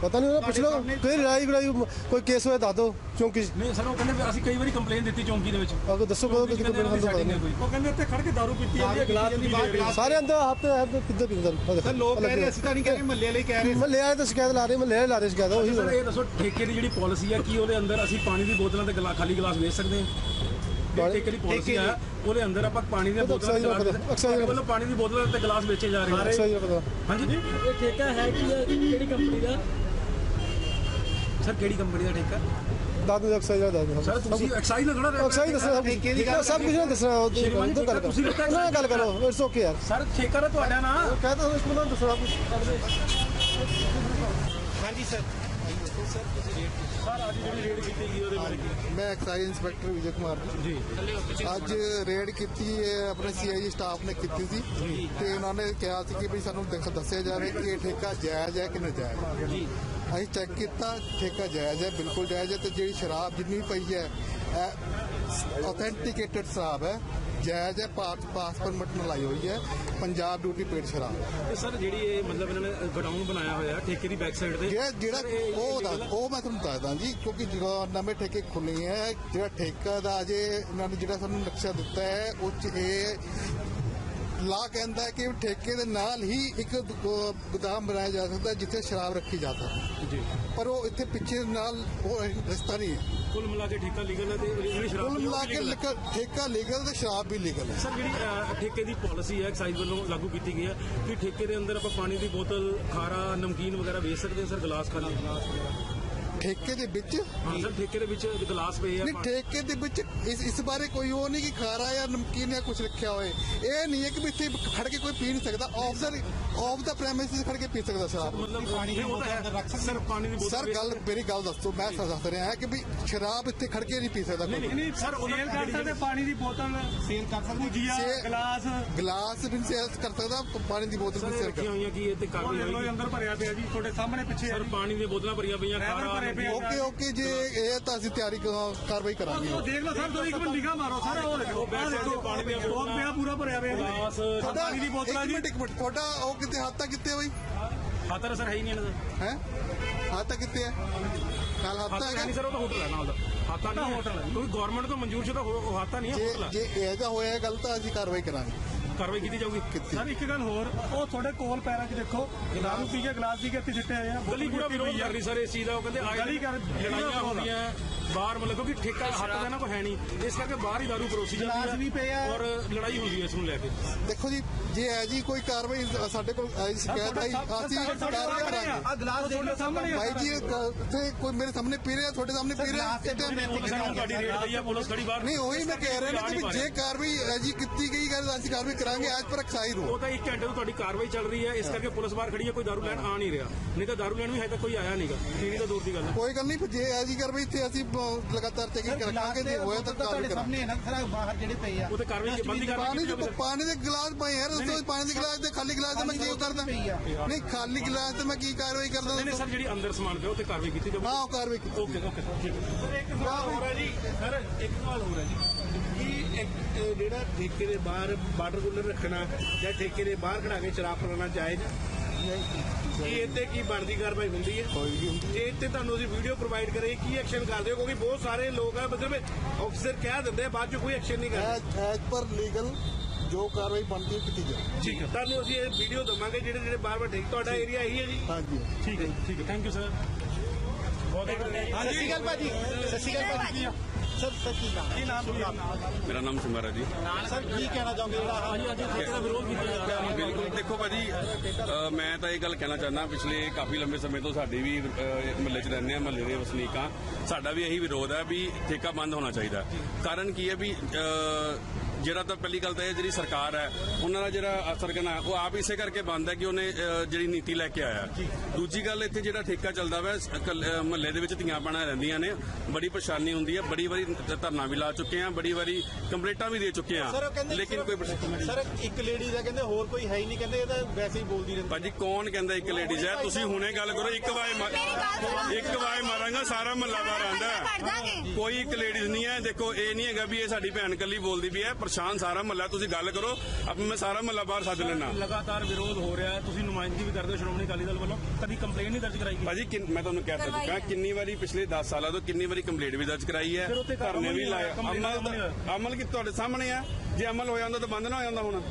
ਪਤਾ ਨਹੀਂ ਉਹਨਾਂ ਪੁੱਛ ਲਓ ਕੋਈ ਲੜਾਈ ਲੜਾਈ ਕੋਈ ਕੇਸ ਹੋਇਆ ਦੱਸ ਦਿਓ ਚੌਂਕੀ ਚ। ਨਹੀਂ ਸਰ ਉਹ ਕਹਿੰਦੇ ਵੀ ਅਸੀਂ ਕਈ ਵਾਰੀ ਕੰਪਲੇਨ ਦਿੱਤੀ ਚੌਂਕੀ ਦੇ ਵਿੱਚ। ਆਗੋ ਦੱਸੋ ਕਦੋਂ ਕਿਤੇ ਕਹਿੰਦੇ ਕੰਪਲੇਂਟ ਉਹਦੀ ਸਾਨੂੰ setting ਹੈ ਕੋਈ। ਉਹ ਕਹਿੰਦੇ ਇੱਥੇ ਖੜ ਕੇ ਦਾਰੂ ਪੀਤੀ ਜਾਂਦੀ ਹੈ ਗਲਾਸ ਦੇ ਰਹੇ ਸਾਰੇ ਅੰਦਰ ਹੱਥ ਹੱਥ ਕਿੱਦਾਂ ਪੀਂਦਾ ਸਰ ਲੋਕ ਕਹਿ ਰਹੇ ਅਸੀਂ ਤਾਂ ਨਹੀਂ ਕਹਿ ਰਹੇ ਮਹੱਲੇ ਵਾਲੇ ਕਹਿ ਰਹੇ। ਮਹੱਲੇ ਵਾਲੇ ਤਾਂ ਸ਼ਿਕਾਇਤ ਲਾ ਰਹੇ ਵਾਲੇ ਲਾ ਰਹੇ ਸ਼ਿਕਾਇਤ ਉਹੀ ਸਰ ਇਹ ਦੱਸੋ ਠੇਕੇ ਦੀ ਜਿਹੜੀ ਪਾਲਿਸੀ ਹੈ ਕੀ ਉਹਦੇ ਅੰਦਰ ਅਸੀਂ ਪਾਣੀ ਦੀ ਬੋਤਲਾਂ ਤੇ ਗਲਾ- ਖਾਲੀ ਗਲਾਸ ਵੇਚ ਸਕਦੇ ਹਾਂ? ਠੇਕੇ ਦੀ ਪਾਲਿਸੀ ਹੈ ਉਹਦੇ ਅੰਦਰ ਆਪਾਂ ਪਾਣੀ ਦੀਆਂ ਤਾਂ ਬੋਤਲਾਂ ਤੇ ਸਾਡੇ ਵੱਲੋਂ ਪਾਣੀ ਦੀ ਬੋਤਲਾਂ ਤੇ ਗਲਾਸ ਵੇਚੇ ਜਾ ਰਹੇ ਪਤਾ ਹਾਂਜੀ ਇਹ ਠੇਕਾ ਹੈ ਕਿ ਕਿਹੜੀ ਕੰਪਨੀ ਦਾ? ਸਰ ਕਿਹੜੀ ਕੰਪਨੀ ਦਾ ਠੇਕਾ? ਦੱਸ ਦਿਓ ਐਕਸਾਈਜ਼ ਦਾ ਦੱਸ ਦਿਓ ਸਰ ਤੁਸੀਂ ਐਕਸਾਈਜ਼ ਨਾਲ ਖੜਾ ਐਕਸਾਈਜ਼ ਦੱਸਣਾ ਸਭ ਸਭ ਕੁਝ ਨਾ ਦੱਸਣਾ ਉਹ ਤੋਂ ਗੱਲ ਤੁਸੀਂ ਨਾ ਗੱਲ ਕਰੋ ਇਟਸ ਓਕੇ ਯਾਰ। ਸਰ ਠੇਕਾ ਤਾਂ ਤੁਹਾਡਾ ਨਾ। ਕਹਤਾ ਉਸ ਨੂੰ ਦੱਸਣਾ ਕੁਝ ਸਰ। ਅੱਜ ਜਿਹੜੀ ਰੇਡ ਕੀਤੀ ਗਈ ਉਹਦੇ ਬਾਰੇ ਕੀ? ਮੈਂ ਐਕਸਾਈਜ਼ ਇੰਸਪੈਕਟਰ ਵਿਜੇ ਕੁਮਾਰ ਜੀ। ਅੱਜ ਰੇਡ ਕੀਤੀ ਹੈ ਆਪਣੇ ਸੀਆਈਜੀ ਸਟਾਫ ਨੇ ਕੀਤੀ ਸੀ ਤੇ ਉਹਨਾਂ ਨੇ ਕਿਹਾ ਸੀ ਕਿ ਵੀ ਸਾਨੂੰ ਦੇਖ ਦੱਸਿਆ ਜਾਵੇ ਕਿ ਇਹ ਠੇਕਾ ਜਾਇਜ਼ ਹੈ ਕਿ ਨਾਜਾਇਜ਼ ਜੀ। ਅਸੀਂ ਚੈੱਕ ਕੀਤਾ ਠੇਕਾ ਜਾਇਜ਼ ਹੈ ਬਿਲਕੁਲ ਜਾਇਜ਼ ਹੈ ਤੇ ਜਿਹੜੀ ਸ਼ਰਾਬ ਜਿੰਨੀ ਪਈ ਹੈ ਆਥੈਂਟਿਕੇਟਡ ਸ਼ਰਾਬ ਹੈ। ਜਾਇਜ਼ ਹੈ ਪਾਸ ਪਾਸ ਪਰਮਿਟ ਨਾਲ ਲਾਈ ਹੋਈ ਹੈ। ਪੰਜਾਬ ਡਿਊਟੀ ਪੇਡ ਸ਼ਰਾਬ। ਹੈ ਤੇ ਸਰ ਜਿਹੜੀ ਇਹ ਮਤਲਬ ਇਹਨਾਂ ਨੇ ਗਡਾਊਨ ਬਣਾਇਆ ਹੋਇਆ ਠੇਕੇ ਦੀ ਬੈਕ ਸਾਈਡ ਤੇ ਜਿਹੜਾ ਉਹ ਦੱਸ ਉਹ ਮੈਂ ਤੁਹਾਨੂੰ ਦੱਸਦਾ ਜੀ ਕਿਉਂਕਿ ਜਦੋਂ ਨਵੇਂ ਠੇਕੇ ਖੁੱਲੇ ਹੈ ਜਿਹੜਾ ਠੇਕਾ ਦਾ ਅਜੇ ਇਹਨਾਂ ਨੇ ਜਿਹੜਾ ਸਾਨੂੰ ਨਕਸ਼ਾ ਦਿੱਤਾ ਹੈ ਉਹ ਚ ਇਹ ਲਾ ਕਹਿੰਦਾ ਹੈ ਕਿ ਠੇਕੇ ਦੇ ਨਾਲ ਹੀ ਇੱਕ ਗੋਦਾਮ ਬਣਾਇਆ ਜਾ ਸਕਦਾ ਜਿੱਥੇ ਸ਼ਰਾਬ ਰੱਖੀ ਜਾ ਸਕਦੀ ਜੀ। ਪਰ ਉਹ ਇੱਥੇ ਪਿੱਛੇ ਨਾਲ ਉਹ ਰਸਤਾ ਨਹੀਂ ਹੈ। ਕੁੱਲ ਮਿਲਾ ਕੇ ਠੇਕਾ ਲੀਗਲ ਹੈ ਤੇ ਜਿਹੜੀ ਸ਼ਰਾਬ ਕੁੱਲ ਮਿਲਾ ਕੇ ਠੇਕਾ ਲੀਗਲ ਤੇ ਸ਼ਰਾਬ ਵੀ ਲੀਗਲ ਹੈ। ਸਰ ਜਿਹੜੀ ਅਹ, ਠੇਕੇ ਦੀ ਪਾਲਿਸੀ ਹੈ ਐਕਸਾਈਜ਼ ਵੱਲੋਂ ਲਾਗੂ ਕੀਤੀ ਗਈ ਹੈ ਕਿ ਠੇਕੇ ਦੇ ਅੰਦਰ ਆਪਾਂ ਪਾਣੀ ਦੀ ਬੋਤਲ ਖਾਰਾ ਨਮਕੀਨ ਵਗੈਰਾ ਵੇਚ ਸਕਦੇ ਹਾਂ ਸਰ ਗਲਾਸ ਖਾਲੀ? ਠੇਕੇ ਦੇ ਵਿੱਚ? ਹਾਂ ਸਰ ਠੇਕੇ ਦੇ ਵਿੱਚ ਗਲਾਸ ਪਏ ਆ ਨਹੀਂ ਠੇਕੇ ਦੇ ਵਿੱਚ ਇਸ ਇਸ ਬਾਰੇ ਕੋਈ ਉਹ ਨਹੀਂ ਕਿ ਖਾਰਾ ਜਾਂ ਨਮਕੀਨ ਜਾਂ ਕੁਝ ਰੱਖਿਆ ਹੋਏ। ਇਹ ਨਹੀਂ ਹੈ ਕਿ ਇੱਥੇ ਖੜ ਕੇ ਕੋਈ ਪੀ ਨਹੀਂ ਸਕਦਾ। Off the off the premises ਖੜ ਕੇ ਪੀ ਸਕਦਾ ਸ਼ਰਾਬ ਮਤਲਬ ਪਾਣੀ ਦੀ ਬੋਤਲ ਸਰ ਪਾਣੀ ਦੀ ਬੋਤਲ ਸਰ ਗੱਲ ਮੇਰੀ ਗੱਲ ਦੱਸੋ ਮੈਂ ਦੱਸ ਰਿਹਾ ਹਾਂ ਕਿ ਵੀ ਸ਼ਰਾਬ ਇੱਥੇ ਖੜ ਕੇ ਨਹੀਂ ਪੀ ਸਕਦਾ ਨਹੀਂ ਕੋਈ। ਨਹੀਂ ਸਰ ਸੇਲ ਕਰ ਸਕਦੇ ਪਾਣੀ ਦੀ ਬੋਤਲ ਸੇਲ ਕਰ ਸਕਦੇ ਜੀਆ ਗਲਾਸ? ਗਲਾਸ ਵੀ ਸੇਲ ਕਰ ਸਕਦਾ ਪਾਣੀ ਦੀ ਬੋਤਲ ਵੀ ਸੇਲ ਕਰ ਹੋਈਆਂ ਕੀ ਇਹ ਤੇ ਹੋਏਗੀ ਅੰਦਰ ਭਰਿਆ ਪਿਆ ਜੀ ਤੁਹਾਡੇ ਸਾਹਮਣੇ ਪਿੱਛੇ ਸਰ ਪਾਣੀ ਦੀਆਂ ਬੋਤਲਾਂ ਭਰੀਆਂ ਪਈਆਂ ਖਾਰਾ ਆ। ਓਕੇ ਓਕੇ ਜੇ ਇਹ ਤਾਂ ਅਸੀਂ ਤਿਆਰੀ ਕਰ- ਕਾਰਵਾਈ ਕਰਾਂਗੇ। ਉਹ ਦੇਖ ਲਓ ਸਰ ਤੁਸੀਂ ਇੱਕ ਮਿੰਟ ਨਿਗਾਹ ਮਾਰੋ ਸਰ। ਉਹ ਦੇਖੋ side ਤੇ ਪਾਣੀ ਦੀਆਂ ਸਟੋਕ ਪਿਆ ਪੂਰਾ ਭਰਿਆ ਪਿਆ ਗਲਾਸ ਤੁਹਾਡਾ ਪਾਣੀ ਦੀ ਬੋਤਲਾਂ ਇੱਕ ਜੀ। ਮਿੰਟ ਇੱਕ ਮਿੰਟ। ਤੁਹਾਡਾ ਉਹ ਕਿਤੇ ਹੱਥ ਤੱਕ ਕਿੱਥੇ ਬਈ? ਖਾਤਰ ਸਰ ਹੈ ਹੀ ਨਹੀਂ ਇਹਨਾਂ ਦਾ। ਹੈ? ਹੱਥ ਤੱਕ ਕਿੱਥੇ ਹੈ ਨਾਲ ਹੱਥ ਹਾਤਾ ਹੈ ਨਹੀਂ ਹੈਗਾ? ਸਰ ਉਹ ਤਾਂ ਹੋਟਲ ਹੈ ਨਾਲ ਦਾ। ਹਾਤਾ ਨਹੀਂ ਹੋਟਲ ਹੈ। ਕਿਉਂਕਿ ਗਵਰਨਮੈਂਟ ਤੋਂ ਮਨਜ਼ੂਰ ਸ਼ੁਦਾ ਹੋ- ਉਹ ਹਾਤਾ ਨਹੀਂ ਹੈ ਜੇ ਹੋਟਲ ਹੈ। ਜੇ ਇਹ ਤਾਂ ਹੋਇਆ ਗੱਲ ਤਾਂ ਅਸੀਂ ਕਾਰਵਾਈ ਕਰਾਂਗੇ। ਕਾਰਵਾਈ ਕੀਤੀ ਜਾਊਗੀ। ਕਿੱਥੇ ਸਰ ਇੱਕ ਗੱਲ ਹੋਰ ਉਹ ਤੁਹਾਡੇ ਕੋਲ ਪੈਰਾਂ 'ਚ ਦੇਖੋ ਦਾਰੂ ਪੀ ਕੇ ਗਲਾਸ ਪੀ ਕੇ ਇੱਥੇ ਸਿੱਟੇ ਆਏ ਆ ਗਲੀ ਪੂਰਾ ਵਿਰੋਧ ਕਰ ਰਹੀ ਸਰ ਇਸ ਚੀਜ਼ ਦਾ ਉਹ ਕਹਿੰਦੇ ਆਏ ਗਲੀ ਕਰ- ਲੜਾਈਆਂ ਹੁੰਦੀਆਂ ਬਾਹਰ ਮਤਲਬ ਕਿਉਂਕਿ ਠੇਕਾ ਹੱਥ ਦਾ ਨਾ ਕੋਈ ਹੈ ਨਹੀਂ। ਇਸ ਕਰਕੇ ਬਾਹਰ ਹੀ ਦਾਰੂ ਪਰੋਸੀ ਜਾਂਦੀ ਹੈ ਔਰ ਲੜਾਈ ਹੁੰਦੀ ਹੈ ਇਸ ਨੂੰ ਲੈ ਕੇ। ਦੇਖੋ ਜੀ ਜੇ ਹੈ ਜੀ ਕੋਈ ਕਾਰਵਾਈ ਸਾਡੇ ਕੋਲ ਆਈ ਸ਼ਿਕਾਇਤ ਆਈ ਅਸੀਂ ਕਾਰਵਾਈ ਕਰਾਂਗੇ। ਆ ਗਲਾਸ ਤੁਹਾਡੇ ਸਾਹਮਣੇ ਆ। ਭਾਈ ਜੀ ਇੱਥੇ ਕੋਈ ਮੇਰੇ ਸਾਹਮਣੇ ਪੀ ਰਿਹਾ ਤੁਹਾਡੇ ਸਾਹਮਣੇ ਪੀ ਰਿਹਾ ਇੱਥੇ ਪੁਲਿਸ ਨੂੰ ਤੁਹਾਡੀ ਰੇਡ ਪਈ ਆ ਪੁਲਿਸ ਖੜੀ ਬਾਹਰ। ਨਹੀਂ ਉਹੀ ਮੈਂ ਕਹਿ ਰਿਹਾ ਨਾ ਕਿ ਵੀ ਜੇ ਕਾਰਵਾਈ ਹੈ ਜੀ ਕੀਤੀ ਗਈ ਗੱਲ ਅਸੀਂ ਕਾਰਵਾਈ ਕਰਾਂਗੇ ਅੱਜ ਪਰ ਐਕਸਾਈਜ਼ ਉਹ ਰੋ ਤਾਂ ਇੱਕ ਘੰਟੇ ਤੋਂ ਤੁਹਾਡੀ ਕਾਰਵਾਈ ਚੱਲ ਰਹੀ ਹੈ ਇਸ ਕਰਕੇ ਪੁਲਿਸ ਬਾਹਰ ਖੜੀ ਹੈ ਕੋਈ ਦਾਰੂ ਲੈਣ ਆ ਨਹੀਂ ਰਿਹਾ। ਨਹੀਂ ਤਾਂ ਦਾਰੂ ਲੈਣ ਵੀ ਹਜੇ ਤੱਕ ਕੋਈ ਆਇਆ ਨਹੀਂਗਾ। ਟੀਵੀ ਤਾਂ ਦੂਰ ਦੀ ਗੱਲ ਹੈ। ਕੋਈ ਗੱਲ ਨਹੀਂ ਫਿਰ ਜੇ ਜੀ ਕਾਰਵਾਈ ਇੱਥੇ ਅਸੀਂ ਅ, ਲਗਾਤਾਰ ਚੈਕਿੰਗ ਕਰਾਂਗੇ ਜੇ ਹੋਇਆ ਤਾਂ ਕਾਰਵਾਈ ਕਰਾਂਗੇ। ਹੈ ਨਾ ਸਾਰਾ ਬਾਹਰ ਜਿਹੜੇ ਪਏ ਆ। ਉਹ ਤਾਂ ਕਾਰਵਾਈ ਬੰਦੀ ਪਾਣੀ ਸਰ। ਪਾਣੀ ਦੇ ਗਲਾਸ ਪਏ ਯਾਰ ਦੱਸੋ ਪਾਣੀ ਦੇ ਗਲਾਸ ਤੇ ਖਾਲੀ ਗਲਾਸ ਤੇ ਮੈਂ ਕੀ ਕਰਦਾ ਨਹੀਂ ਖਾਲੀ ਗਲਾਸ ਤੇ ਮੈਂ ਕੀ ਕਾਰਵਾਈ ਕਰਦਾ ਨਹੀਂ ਨਹੀਂ ਸਰ ਜਿਹੜੀ ਅੰਦਰ ਸਮਾਨ ਪਿਆ ਉਹ ਤੇ ਕਾਰਵਾਈ ਕੀਤੀ ਜਾਊਗੀ। ਹਾਂ ਉਹ ਕਾਰਵਾਈ ਕੀਤੀ ਓਕੇ ਓਕੇ ਠੀਕ ਹੈ ਇੱਕ ਸਵਾਲ ਹੋਰ ਹੈ ਜੀ ਸਰ ਇੱਕ ਸਵਾਲ ਹੋਰ ਹੈ ਜੀ। ਅਹ, ਜਿਹੜਾ ਠੇਕੇ ਦੇ ਬਾਹਰ ਵਾਟਰ ਕੂਲਰ ਰੱਖਣਾ ਜਾਂ ਠੇਕੇ ਦੇ ਬਾਹਰ ਖੜਾ ਕੇ ਸ਼ਰਾਬ ਪਿਲਾਉਣਾ ਜਾਇਜ਼ ਹੈ? ਕੀ ਇੱਥੇ ਕੀ ਬਣਦੀ ਕਾਰਵਾਈ ਹੁੰਦੀ ਹੈ? ਕੋਈ ਵੀ ਹੁੰਦੀ ਜੇ ਇੱਥੇ ਤੁਹਾਨੂੰ ਅਸੀਂ ਵੀਡੀਓ ਪ੍ਰੋਵਾਈਡ ਕਰੇ ਕੀ ਐਕਸ਼ਨ ਕਰਦੇ ਹੋ? ਕਿਉਂਕਿ ਬਹੁਤ ਸਾਰੇ ਲੋਕ ਆ ਮਤਲਬ ਆਫੀਸਰ ਕਹਿ ਦਿੰਦੇ ਆ, ਬਾਅਦ ਚ ਕੋਈ ਐਕਸ਼ਨ ਨਹੀਂ ਕਰਦੇ। ਐਜ ਪਰ ਲੀਗਲ ਜੋ ਕਾਰਵਾਈ ਬਣਦੀ ਹੈ ਕੀਤੀ ਜਾਵੇ। ਠੀਕ ਹੈ। ਤੁਹਾਨੂੰ ਅਸੀਂ ਇਹ ਵੀਡੀਓ ਦਵਾਂਗੇ ਜਿਹੜੇ ਜਿਹੜੇ ਬਾਰ-ਬਾਰ ਠੇਕ ਤੁਹਾਡਾ ਏਰੀਆ ਇਹੀ ਹੈ ਜੀ? ਹਾਂਜੀ। ਠੀਕ ਹੈ ਠੀਕ ਹੈ। ਥੈਂਕ ਯੂ ਸਰ ਬਹੁਤ ਸਤਿ ਸ਼੍ਰੀ ਅਕਾਲ ਭਾਜੀ। ਸਤਿ ਸ਼੍ਰੀ ਅਕਾਲ ਭਾਜੀ। ਸਰ ਸਰ ਕੀ ਨਾਮ ਕੀ ਨਾਮ ਕੀ ਮੇਰਾ ਨਾਮ ਸਿਮਰ ਹੈ ਜੀ। ਸਰ ਕੀ ਕਹਿਣਾ ਚਾਹੁੰਦੇ ਜਿਹੜਾ ਹਾਂਜੀ ਅੱਜ ਠੇਕੇ ਦਾ ਵਿਰੋਧ ਕੀਤਾ ਜਾ ਰਿਹਾ। ਹੈ ਬਿਲਕੁਲ ਦੇਖੋ ਭਾਜੀ ਅ, ਮੈਂ ਤਾਂ ਇਹ ਗੱਲ ਕਹਿਣਾ ਚਾਹੁੰਦਾ ਪਿਛਲੇ ਕਾਫੀ ਲੰਬੇ ਸਮੇਂ ਤੋਂ ਸਾਡੀ ਵੀ ਮਹੱਲੇ 'ਚ ਰਹਿੰਦੇ ਆ ਮਹੱਲੇ ਦੇ ਵਸਨੀਕਾਂ ਸਾਡਾ ਵੀ ਇਹੀ ਵਿਰੋਧ ਹੈ ਵੀ ਠੇਕਾ ਬੰਦ ਹੋਣਾ ਚਾਹੀਦਾ ਹੈ। ਕਾਰਨ ਕੀ ਹੈ ਵੀ ਅ, ਜਿਹੜਾ ਤਾਂ ਪਹਿਲੀ ਗੱਲ ਤਾਂ ਇਹ ਜਿਹੜੀ ਸਰਕਾਰ ਹੈ ਉਹਨਾਂ ਦਾ ਜਿਹੜਾ ਅਸਰ ਕਰਨਾ ਉਹ ਆਪ ਇਸੇ ਕਰਕੇ ਬੰਦ ਹੈ ਕਿ ਉਹਨੇ ਅ, ਜਿਹੜੀ ਨੀਤੀ ਲੈ ਕੇ ਆਇਆ ਦੂਜੀ ਗੱਲ ਇੱਥੇ ਜਿਹੜਾ ਠੇਕਾ ਚੱਲਦਾ ਵਾ ਮਹੱਲੇ ਦੇ ਵਿੱਚ ਧੀਆਂ ਪਾਣਾ ਰਹਿੰਦੀਆਂ ਨੇ ਬੜੀ ਪਰੇਸ਼ਾਨੀ ਹੁੰਦੀ ਹੈ ਬੜੀ ਵਾਰੀ ਧਰਨਾ ਵੀ ਲਾ ਚੁੱਕੇ ਆ ਬੜੀ ਵਾਰੀ ਕੰਪਲੇਂਟਾਂ ਵੀ ਦੇ ਚੁੱਕੇ ਆ ਲੇਕਿਨ ਕੋਈ ਪਰੇਸ਼ਾਨੀ ਸਰ ਇੱਕ ਲੇਡੀ ਦਾ ਕਹਿੰਦੇ ਹੋਰ ਕੋਈ ਹੈ ਹੀ ਨਹੀਂ ਕਹਿੰਦੇ ਇਹ ਤਾਂ ਵੈਸੇ ਹੀ ਬੋਲਦੀ ਰਹਿੰਦੀ। ਭਾਜੀ ਕੌਣ ਕਹਿੰਦਾ ਇੱਕ ਲੇਡੀਜ਼ ਹੈ ਤੁਸੀਂ ਹੁਣੇ ਗੱਲ ਕਰੋ ਇੱਕ ਵਾਏ ਇੱਕ ਵਾਏ ਮਾਰਾਂਗਾ ਸਾਰਾ ਮਹੱਲਾ ਬਾਹਰ ਆਂਦਾ। ਕੋਈ ਇੱਕ ਲੇਡੀਜ਼ ਨਹੀਂ ਹੈ ਦੇਖੋ ਇਹ ਨਹੀਂ ਹੈਗਾ ਵੀ ਇਹ ਸਾਡੀ ਭੈਣ ਕੱਲੀ ਬੋਲਦੀ ਵੀ ਹੈ। ਪਰੇਸ਼ਾਨ ਸਾਰਾ ਮਹੱਲਾ ਤੁਸੀਂ ਗੱਲ ਕਰੋ ਅਬ ਮੈਂ ਸਾਰਾ ਮਹੱਲਾ ਬਾਹਰ ਸੱਦ ਲੈਣਾ ਲਗਾਤਾਰ ਵਿਰੋਧ ਹੋ ਰਿਹਾ ਹੈ ਤੁਸੀਂ ਨੁਮਾਇੰਦਗੀ ਵੀ ਕਰਦੇ ਹੋ ਸ਼੍ਰੋਮਣੀ ਅਕਾਲੀ ਦਲ ਵੱਲੋਂ। ਕਦੀ ਕੰਪਲੇਂਟ ਨਹੀਂ ਦਰਜ ਕਰਾਈ ਗਈ? ਭਾਜੀ ਮੈਂ ਤੁਹਾਨੂੰ ਕਹਿ ਤਾ ਚੁੱਕਾ ਕਿੰਨੀ ਵਾਰੀ ਪਿਛਲੇ 10 ਸਾਲਾਂ ਤੋਂ ਕਿੰਨੀ ਵਾਰੀ ਕੰਪਲੇਂਟ ਵੀ ਦਰਜ ਕਰਾਈ ਹੈ? ਅਮਲ ਲਾਇਆ। ਨਹੀਂ ਹੋਇਆ, ਅਮਲ ਅਮਲ ਕੀ ਤੁਹਾਡੇ ਸਾਹਮਣੇ ਆ? ਜੇ ਅਮਲ ਹੋ ਜਾਂਦਾ ਤਾਂ ਬੰਦ ਨਾ ਹੋ ਜਾਂਦਾ ਹੁਣ।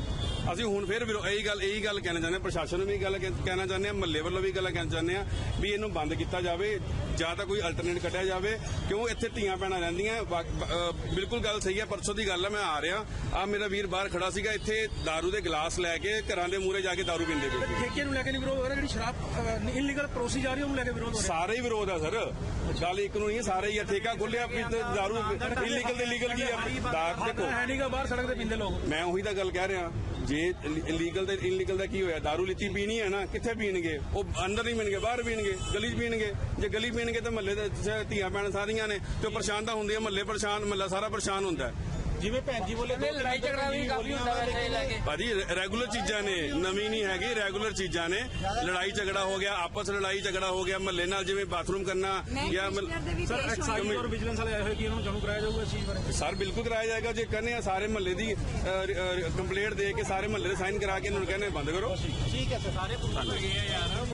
ਅਸੀਂ ਹੁਣ ਫਿਰ ਵਿਰੋ- ਇਹੀ ਗੱਲ ਇਹੀ ਗੱਲ ਕਹਿਣਾ ਚਾਹੁੰਦੇ ਹਾਂ ਪ੍ਰਸ਼ਾਸਨ ਨੂੰ ਵੀ ਇਹ ਗੱਲ ਕਹਿ- ਕਹਿਣਾ ਚਾਹੁੰਦੇ ਹਾਂ ਮਹੱਲੇ ਵੱਲੋਂ ਵੀ ਇਹ ਗੱਲ ਕਹਿਣਾ ਚਾਹੁੰਦੇ ਹਾਂ ਵੀ ਇਹਨੂੰ ਬੰਦ ਕੀਤਾ ਜਾਵੇ ਜਾਂ ਤਾਂ ਕੋਈ ਅਲਟਰਨੇਟ ਕੱਢਿਆ ਜਾਵੇ ਕਿਉਂ ਇੱਥੇ ਧੀਆਂ ਭੈਣਾਂ ਰਹਿੰਦੀਆਂ ਵਾ- ਅਹ ਬਿਲਕੁਲ ਗੱਲ ਸਹੀ ਹੈ ਪਰਸੋਂ ਦੀ ਗੱਲ ਹੈ ਮੈਂ ਆ ਰਿਹਾ ਆ ਮੇਰਾ ਵੀਰ ਬਾਹਰ ਖੜਾ ਸੀਗਾ ਇੱਥੇ दारू ਦੇ ਗਲਾਸ ਲੈ ਕੇ ਘਰਾਂ ਦੇ ਮੂਹਰੇ ਜਾ ਕੇ दारू ਪੀਂਦੇ ਪਏ ਸੀ ਠੇਕੇ ਨੂੰ ਲੈ ਕੇ ਨਹੀਂ ਵਿਰੋਧ ਹੋ ਰਿਹਾ ਜਿਹੜੀ ਸ਼ਰਾਬ ਇਲੀਗਲ ਪਰੋਸੀ ਜਾ ਰਹੀ ਹੈ ਉਹਨੂੰ ਲੈ ਕੇ ਵਿਰੋਧ ਹੋ ਰਿਹਾ ਸਾਰੇ ਹੀ ਵਿਰੋਧ ਆ ਸਰ ਗੱਲ ਇੱਕ ਨੂੰ ਨਹੀਂ ਸਾਰੇ ਹੀ ਆ ਠੇਕਾ ਖੁੱਲਿਆ ਵੀ ਤੇ दारू ਇਲੀਗਲ ਤੇ ਲੀਗਲ ਕੀ ਆ ਦਾ ਦੇਖੋ ਹੈ ਨਹੀਂਗਾ ਬਾਹਰ ਸੜਕ ਤੇ ਪੀਂਦੇ ਲੋਕ ਮੈਂ ਉਹੀ ਤਾਂ ਗੱਲ ਕਹਿ ਰਿਹਾ ਜੇ ਇਲੀਗਲ ਤੇ ਇਲੀਗਲ ਦਾ ਕੀ ਹੋਇਆ? दारू ਲਿੱਤੀ ਪੀਣੀ ਹੈ ਨਾ ਕਿੱਥੇ ਪੀਣਗੇ ਉਹ ਅੰਦਰ ਨਹੀਂ ਪੀਣਗੇ, ਬਾਹਰ ਪੀਣਗੇ, ਗਲੀ 'ਚ ਪੀਣਗੇ। ਜੇ ਗਲੀ ਪੀਣਗੇ ਤਾਂ ਮਹੱਲੇ ਦੇ ਧੀਆਂ ਪੈਣ ਸਾਰੀਆਂ ਨੇ ਤੇ ਉਹ ਪਰੇਸ਼ਾਨ ਤਾਂ ਹੁੰਦੀਆਂ, ਮਹੱਲੇ ਪਰੇਸ਼ਾਨ, ਮਹੱਲਾ ਸਾਰਾ ਪਰੇਸ਼ਾਨ ਹੁੰਦਾ। ਹੈ। ਜਿਵੇਂ ਭੈਣ ਜੀ ਬੋਲੇ ਲੜਾਈ ਝਗੜਾ ਵੀ ਕਾਫੀ ਹੁੰਦਾ ਵੈਸੇ ਭਾਜੀ ਰੈਗੂਲਰ ਚੀਜ਼ਾਂ ਨੇ ਨਵੀਂ ਨਹੀਂ ਹੈਗੀ ਰੈਗੂਲਰ ਚੀਜ਼ਾਂ ਨੇ। ਲੜਾਈ ਝਗੜਾ ਹੋ ਗਿਆ ਆਪਸ ਲੜਾਈ ਝਗੜਾ ਹੋ ਗਿਆ ਮਹੱਲੇ ਨਾਲ ਜਿਵੇਂ ਬਾਥਰੂਮ ਕਰਨਾ ਜਾਂ ਸਰ ਐਕਸਾਈਜ਼ ਔਰ ਵਿਜੀਲੈਂਸ ਵਾਲੇ ਆਏ ਹੋਏ ਕਿ ਇਹਨਾਂ ਨੂੰ ਜਾਣੂ ਕਰਾਇਆ ਜਾਊਗਾ ਇਸ ਚੀਜ਼ ਬਾਰੇ? ਸਰ ਬਿਲਕੁਲ ਕਰਾਇਆ ਜਾਏਗਾ ਜੇ ਕਹਿੰਦੇ ਆ ਸਾਰੇ ਮਹੱਲੇ ਦੀ ਕੰਪਲੇਂਟ ਦੇ ਕੇ ਸਾਰੇ ਮਹੱਲੇ ਦੇ ਸਾਈਨ ਕਰਾ ਕੇ ਇਹਨਾਂ ਨੂੰ ਕਹਿੰਦੇ ਬੰਦ ਕਰੋ। ਠੀਕ ਹੈ ਸਰ ਸਾਰੇ ਪੁੱਛ ਗਏ ਆ ਯਾਰ।